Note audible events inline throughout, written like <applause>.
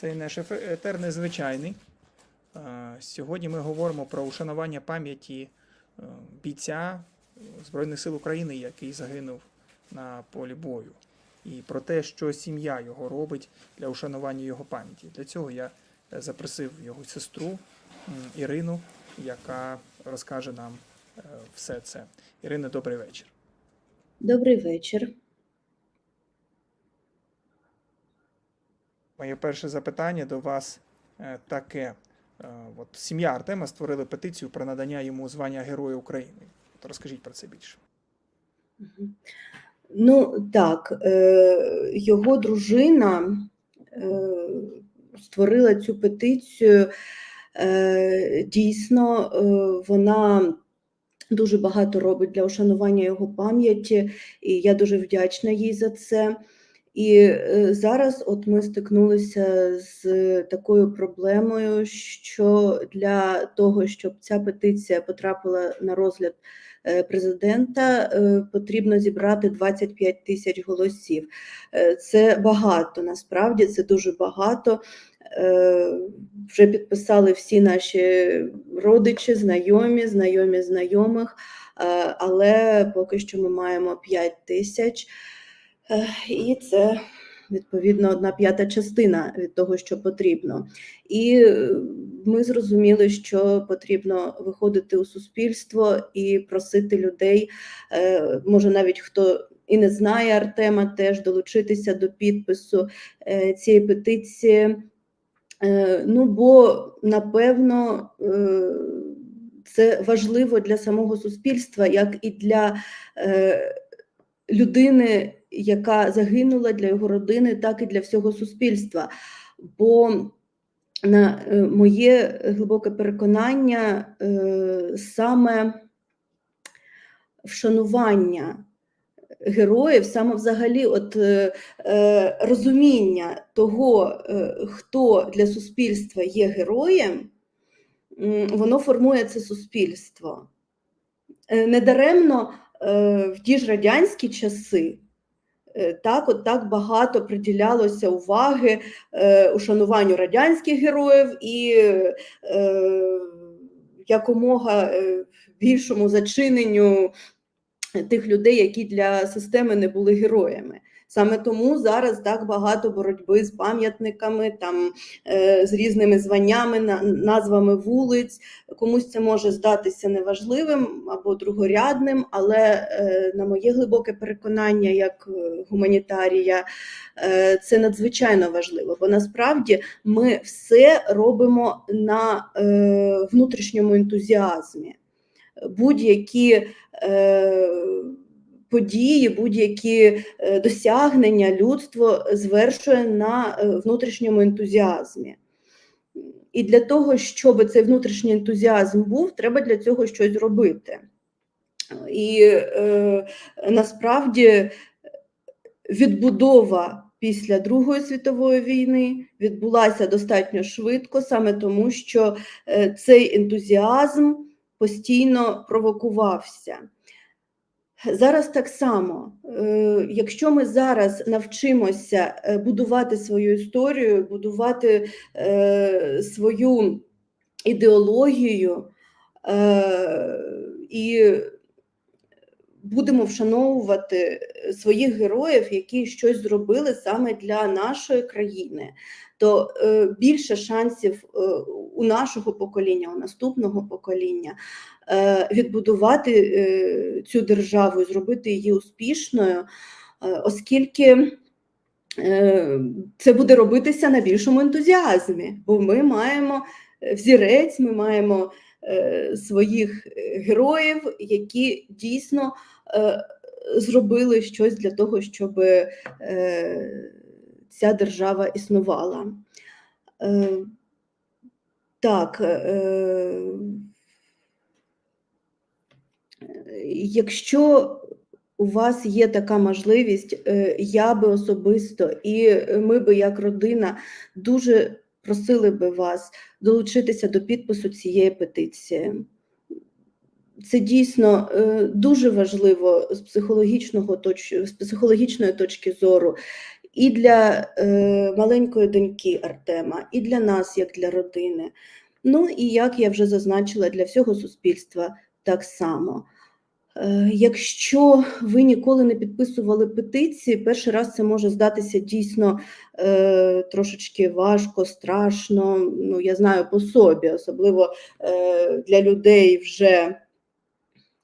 Цей наш етер незвичайний. Сьогодні ми говоримо про ушанування пам'яті е, бійця е, Збройних сил України, який загинув на полі бою, і про те, що сім'я його робить для ушанування його пам'яті. Для цього я е, запросив його сестру Ірину, яка розкаже нам все це. Ірина, добрий вечір. Добрий вечір. Моє перше запитання до вас е, таке. Е, От сім'я Артема створили петицію про надання йому звання Героя України. От розкажіть про це більше. Ну так, е, його дружина створила цю петицію. Дійсно, вона дуже багато робить для ушанування його пам'яті, і я дуже вдячна їй за це. І е, зараз от ми стикнулися з такою проблемою, що для того, щоб ця петиція потрапила на розгляд е, президента, е, потрібно зібрати 25 тисяч голосів. Це багато, насправді це дуже багато. Вже підписали всі наші родичі, знайомі, знайомі знайомих, але поки що ми маємо 5 тисяч. І це відповідно одна п'ята частина від того, що потрібно. І е, ми зрозуміли, що потрібно виходити у суспільство і просити людей, е, може навіть хто і не знає Артема, теж долучитися до підпису е, цієї петиції. Ну, бо напевно це важливо для самого суспільства, як і для людини, яка загинула для його родини, так і для всього суспільства. Бо на е, моє глибоке переконання, е, саме вшанування героїв, саме взагалі, от е, розуміння того, хто для суспільства є героєм, воно формує це суспільство. Недаремно в ті ж радянські часи так, от так багато приділялося уваги е, ушануванню радянських героїв і е, якомога е, більшому зачиненню тих людей, які для системи не були героями. Саме тому зараз так багато боротьби з пам'ятниками, там е, з різними званнями, назвами вулиць. Комусь це може здатися неважливим або другорядним, але е, на моє глибоке переконання, як е, гуманітарія, це надзвичайно важливо, бо насправді ми все робимо на внутрішньому ентузіазмі. Будь-які події, будь-які е, досягнення людство звершує на е, внутрішньому ентузіазмі. І для того, щоб цей внутрішній ентузіазм був, треба для цього щось робити. І е, насправді відбудова після Другої світової війни відбулася достатньо швидко, саме тому, що е, цей ентузіазм постійно провокувався. Зараз так само, Е, якщо ми зараз навчимося е, будувати свою історію, будувати е, свою ідеологію і будемо вшановувати своїх героїв, які щось зробили саме для нашої країни, то е, більше шансів е, у нашого покоління, у наступного покоління е, відбудувати е, цю державу і зробити її успішною, е, оскільки е, це буде робитися на більшому ентузіазмі, бо ми маємо е, взірець, ми маємо е, своїх е, героїв, які дійсно е, зробили щось для того, щоб е, ця держава існувала. Е, Так, е, якщо у вас є така можливість, е, я би особисто і ми би як родина дуже просили би вас долучитися до підпису цієї петиції. Це дійсно е, дуже важливо з психологічного точ... з психологічної точки зору. і для е, маленької доньки Артема, і для нас, як для родини. Ну і як я вже зазначила, для всього суспільства так само. Е, Якщо ви ніколи не підписували петиції, перший раз це може здатися дійсно е, трошечки важко, страшно. Ну, я знаю по собі, особливо е, для людей вже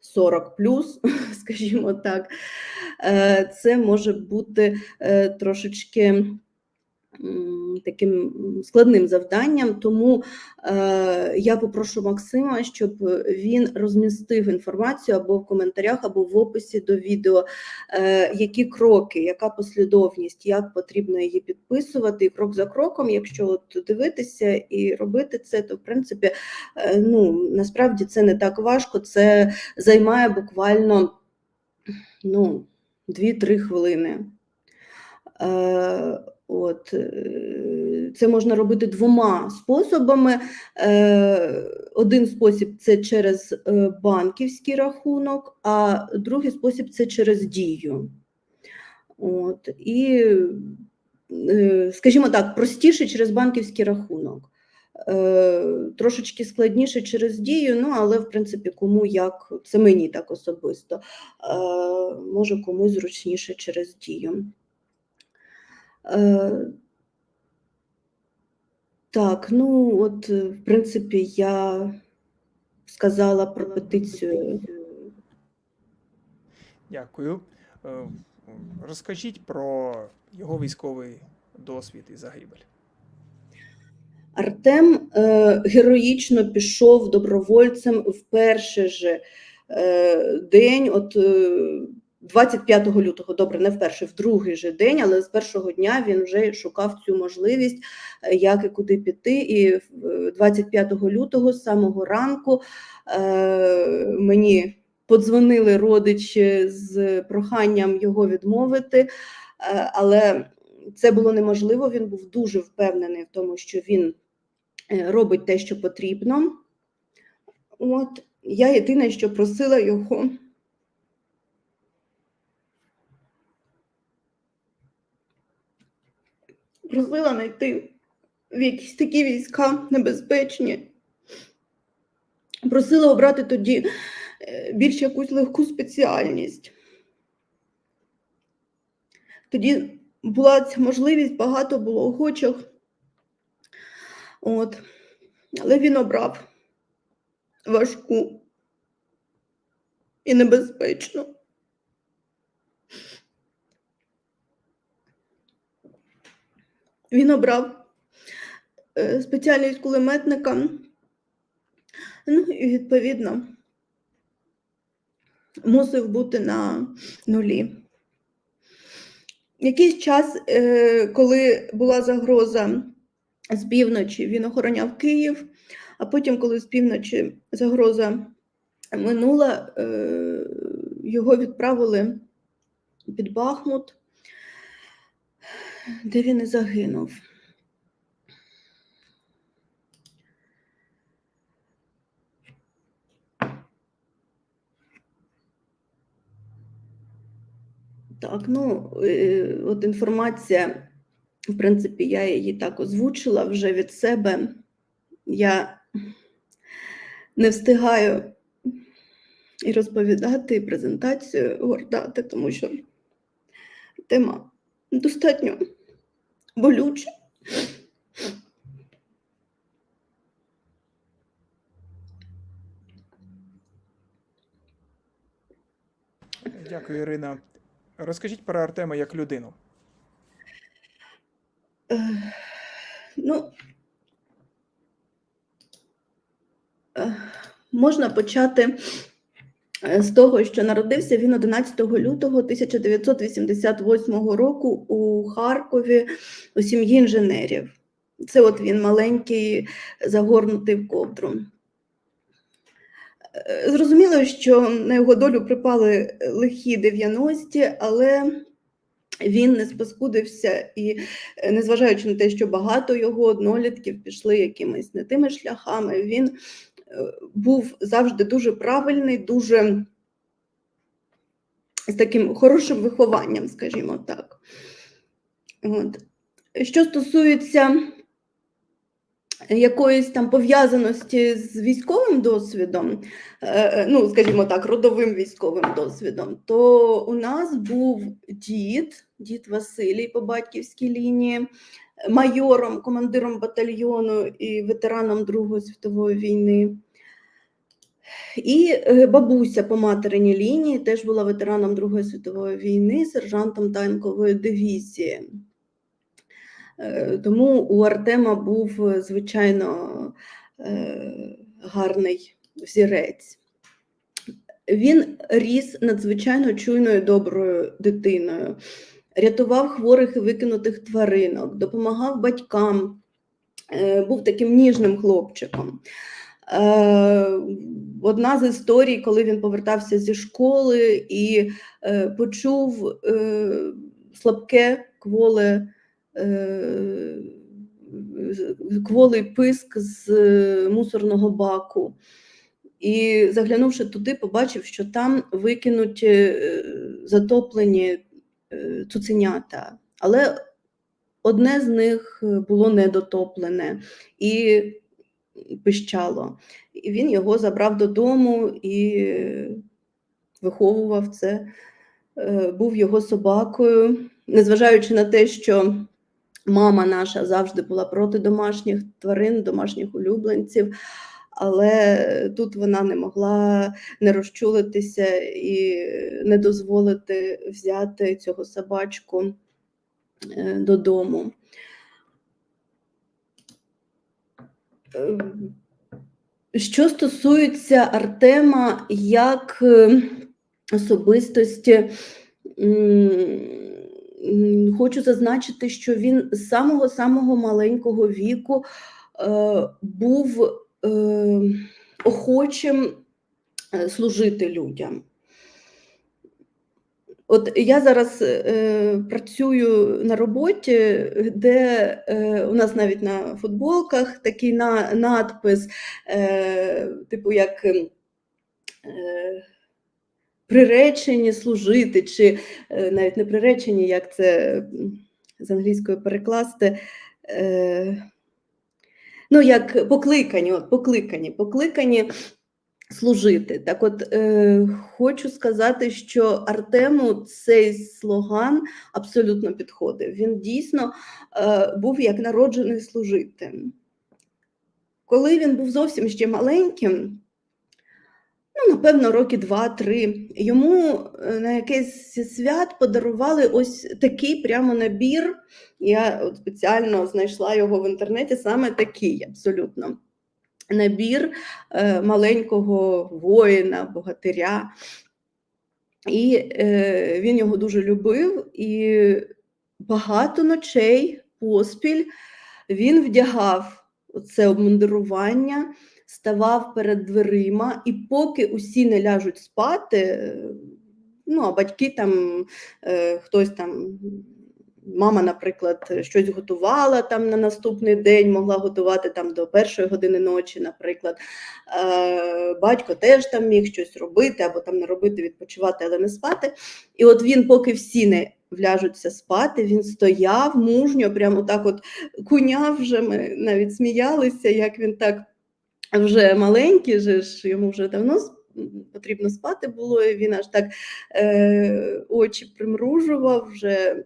40 плюс, <laughs> скажімо так, е, це може бути е, трошечки таким складним завданням. Тому е, я попрошу Максима, щоб він розмістив інформацію або в коментарях, або в описі до відео, е, які кроки, яка послідовність, як потрібно її підписувати, і крок за кроком, якщо от дивитися і робити це, то в принципі, е, ну насправді це не так важко. Це займає буквально ну, 2-3 хвилини. От, е, це можна робити двома способами. Е, Один спосіб це через е, банківський рахунок, а другий спосіб це через дію. От, і, скажімо так, простіше через банківський рахунок. Трошечки складніше через дію, ну але в принципі, кому як, це мені так особисто, може комусь зручніше через дію. Е, Так, ну от, е, в принципі, я сказала про петицію. Дякую. Е, Розкажіть про його військовий досвід і загибель. Артем е, героїчно пішов добровольцем в перший же е, день, от е, 25 лютого, добре, не в перший, в другий же день, але з першого дня він вже шукав цю можливість, е, як і куди піти. І е, 25 лютого, з самого ранку, е, мені подзвонили родичі з проханням його відмовити, е, але це було неможливо. Він був дуже впевнений в тому, що він е, робить те, що потрібно. От я єдине, що просила його. Просила знайти в якісь такі війська небезпечні. Просила обрати тоді е, більш якусь легку спеціальність. Тоді була ця можливість, багато було охочих. От. Але він обрав важку і небезпечну. Він обрав е, спеціальність кулеметника. Ну і відповідно мусив бути на нулі. Якийсь час, е, коли була загроза з півночі, він охороняв Київ, а потім, коли з півночі загроза минула, е, його відправили під Бахмут, де він і загинув. Так, ну, е, от інформація, в принципі, я її так озвучила вже від себе. Я не встигаю і розповідати, і презентацію гортати, тому що тема достатньо болюча. Дякую, Ірина. Розкажіть про Артема як людину. Е, Ну, е, можна почати з того, що народився він 11 лютого 1988 року у Харкові у сім'ї інженерів. Це от він маленький, загорнутий в ковдру. Е, Зрозуміло, що на його долю припали лихі 90-ті, але він не спаскудився і, е, незважаючи на те, що багато його однолітків пішли якимись не тими шляхами, він е, був завжди дуже правильний, дуже з таким хорошим вихованням, скажімо так. От. Що стосується якоїсь там пов'язаності з військовим досвідом, е, ну, скажімо так, родовим військовим досвідом, то у нас був дід, дід Василій по батьківській лінії, майором, командиром батальйону і ветераном Другої світової війни. І е, бабуся по материній лінії теж була ветераном Другої світової війни, сержантом танкової дивізії. Е, Тому у Артема був, е, звичайно, е, гарний взірець. Він ріс надзвичайно чуйною доброю дитиною, рятував хворих і викинутих тваринок, допомагав батькам, був таким ніжним хлопчиком. Одна з історій, коли він повертався зі школи і почув слабке кволе кволий писк з е, мусорного баку. І заглянувши туди, побачив, що там викинуті е, затоплені е, цуценята, але одне з них е, було недотоплене і пищало. І він його забрав додому і е, виховував це, е, був його собакою, незважаючи на те, що мама наша завжди була проти домашніх тварин, домашніх улюбленців. Але тут вона не могла не розчулитися і не дозволити взяти цього собачку е, додому. Е, Що стосується Артема як е, особистості, хочу зазначити, що він з самого-самого маленького віку е, був е, охочим е, служити людям. От я зараз е, працюю на роботі, де е, у нас навіть на футболках такий на, надпис, е, типу як е, приречені служити, чи е, навіть не приречені, як це з англійської перекласти. Е, ну, як покликані, от, покликані, покликані служити. Так от е, хочу сказати, що Артему цей слоган абсолютно підходив. Він дійсно е, був як народжений служити. Коли він був зовсім ще маленьким, напевно, роки два-три, йому е, на якесь свят подарували ось такий прямо набір. Я от спеціально знайшла його в інтернеті, саме такий абсолютно набір е, маленького воїна, богатиря. І е, він його дуже любив, і багато ночей поспіль він вдягав це обмундирування, ставав перед дверима, і поки усі не ляжуть спати, е, ну а батьки там, е, хтось там мама, наприклад, щось готувала там на наступний день, могла готувати там до першої години ночі, наприклад. Е, Батько теж там міг щось робити або там не робити, відпочивати, але не спати. І от він, поки всі не вляжуться спати, він стояв мужньо, прямо так от куняв вже. Ми навіть сміялися, як він так вже маленький, же ж йому вже давно потрібно спати було, і він аж так е, очі примружував, вже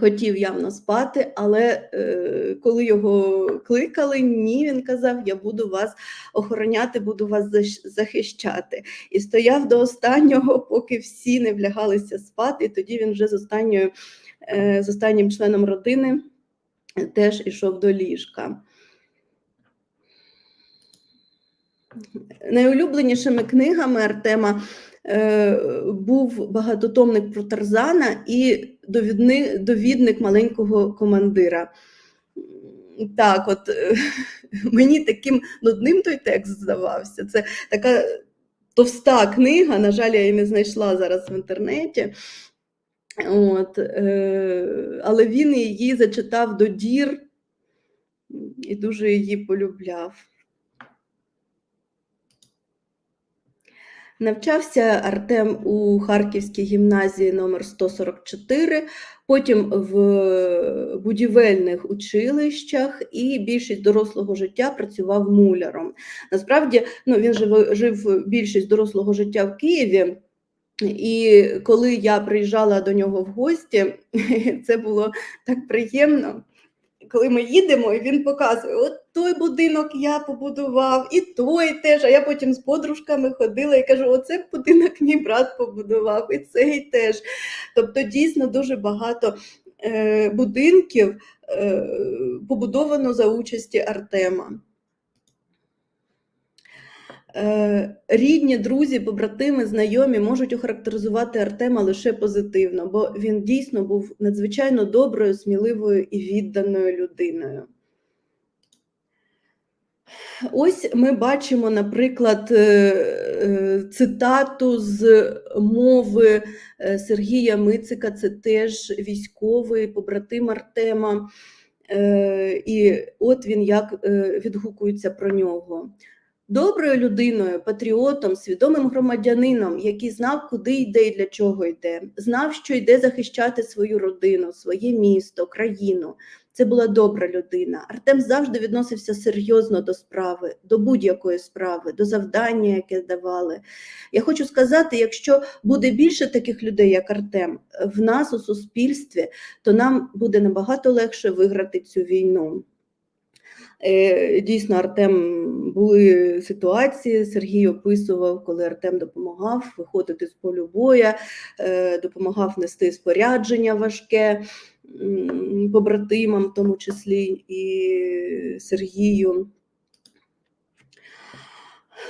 хотів явно спати, але е, коли його кликали, ні, він казав: Я буду вас охороняти, буду вас захищати. І стояв до останнього, поки всі не влягалися спати, і тоді він вже з останньою, е, з останнім членом родини теж ішов до ліжка. Найулюбленішими книгами Артема е, був багатотомник про Тарзана і довідни, довідник маленького командира. Так, от е, <laughs> мені таким нудним той текст здавався. Це така товста книга, на жаль, я її не знайшла зараз в інтернеті. От, е, але він її зачитав до дір і дуже її полюбляв. Навчався Артем у Харківській гімназії номер 144, потім в будівельних училищах, і більшість дорослого життя працював муляром. Насправді, ну, він жив, жив більшість дорослого життя в Києві. І коли я приїжджала до нього в гості, <laughs> це було так приємно. Коли ми їдемо, і він показує: от той будинок я побудував, і той теж. А я потім з подружками ходила і кажу: оце будинок мій брат побудував, і цей теж. Тобто, дійсно дуже багато е, будинків е, побудовано за участі Артема. Е, Рідні, друзі, побратими, знайомі можуть охарактеризувати Артема лише позитивно, бо він дійсно був надзвичайно доброю, сміливою і відданою людиною. Ось ми бачимо, наприклад, е, е, цитату з мови Сергія Мицика, це теж військовий побратим Артема. І от він як відгукується про нього. Доброю людиною, патріотом, свідомим громадянином, який знав, куди йде і для чого йде, знав, що йде захищати свою родину, своє місто, країну. Це була добра людина. Артем завжди відносився серйозно до справи, до будь-якої справи, до завдання, яке давали. Я хочу сказати, якщо буде більше таких людей, як Артем, в нас у суспільстві, то нам буде набагато легше виграти цю війну. Е, Дійсно, Артем були ситуації. Сергій описував, коли Артем допомагав виходити з полю боя, е, допомагав нести спорядження важке побратимам, в тому числі і Сергію.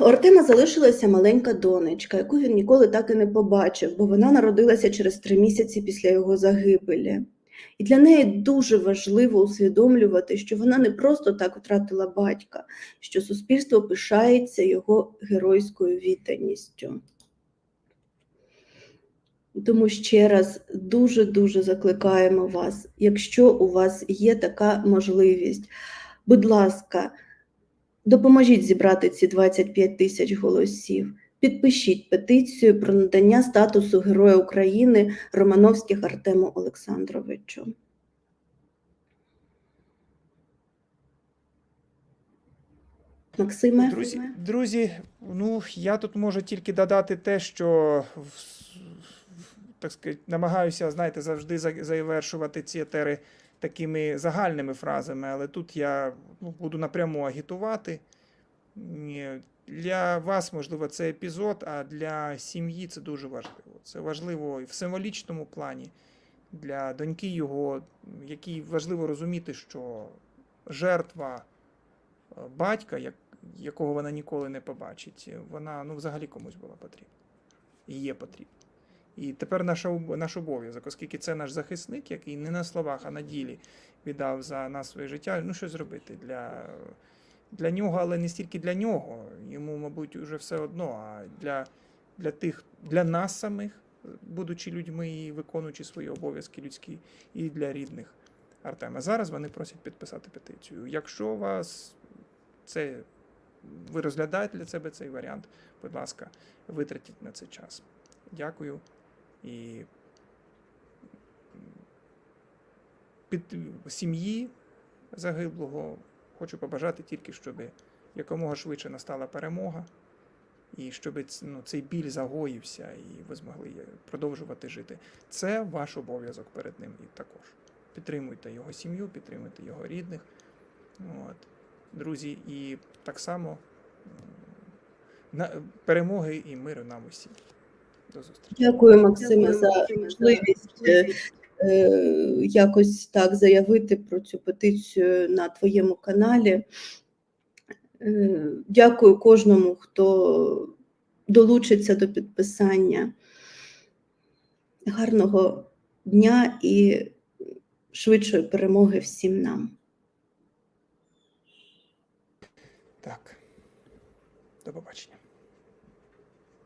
У Артема залишилася маленька донечка, яку він ніколи так і не побачив, бо вона народилася через три місяці після його загибелі. І для неї дуже важливо усвідомлювати, що вона не просто так втратила батька, що суспільство пишається його геройською відданістю. Тому ще раз дуже-дуже закликаємо вас, якщо у вас є така можливість, будь ласка, допоможіть зібрати ці 25 тисяч голосів. Підпишіть петицію про надання статусу Героя України Романовських Артему Олександровичу. Максиме, Друзі, друзі, ну я тут можу тільки додати те, що так сказати, намагаюся, знаєте, завжди завершувати ці етери такими загальними фразами, але тут я ну, буду напряму агітувати. Для вас, можливо, це епізод, а для сім'ї це дуже важливо. Це важливо і в символічному плані для доньки його, якій важливо розуміти, що жертва е, батька, як, якого вона ніколи не побачить, вона ну, взагалі комусь була потрібна. І є потрібна. І тепер наша, наш обов'язок, оскільки це наш захисник, який не на словах, а на ділі віддав за нас своє життя, ну що зробити для, для нього, але не стільки для нього. Йому, мабуть, вже все одно, а для, для тих, для нас самих, будучи людьми і виконуючи свої обов'язки людські, і для рідних Артема. Зараз вони просять підписати петицію. Якщо вас це ви розглядаєте для себе цей варіант, будь ласка, витратіть на це час. Дякую. І під сім'ї загиблого хочу побажати тільки, щоб якомога швидше настала перемога, і щоб ну, цей біль загоївся, і ви змогли продовжувати жити. Це ваш обов'язок перед ним і також. Підтримуйте його сім'ю, підтримуйте його рідних. От. Друзі, і так само на, перемоги і миру нам усім. До зустрічі. Дякую, Максиме, за можливість е, якось так заявити про цю петицію на твоєму каналі. Е, Дякую кожному, хто долучиться до підписання. Гарного дня і швидшої перемоги всім нам. Так. До побачення.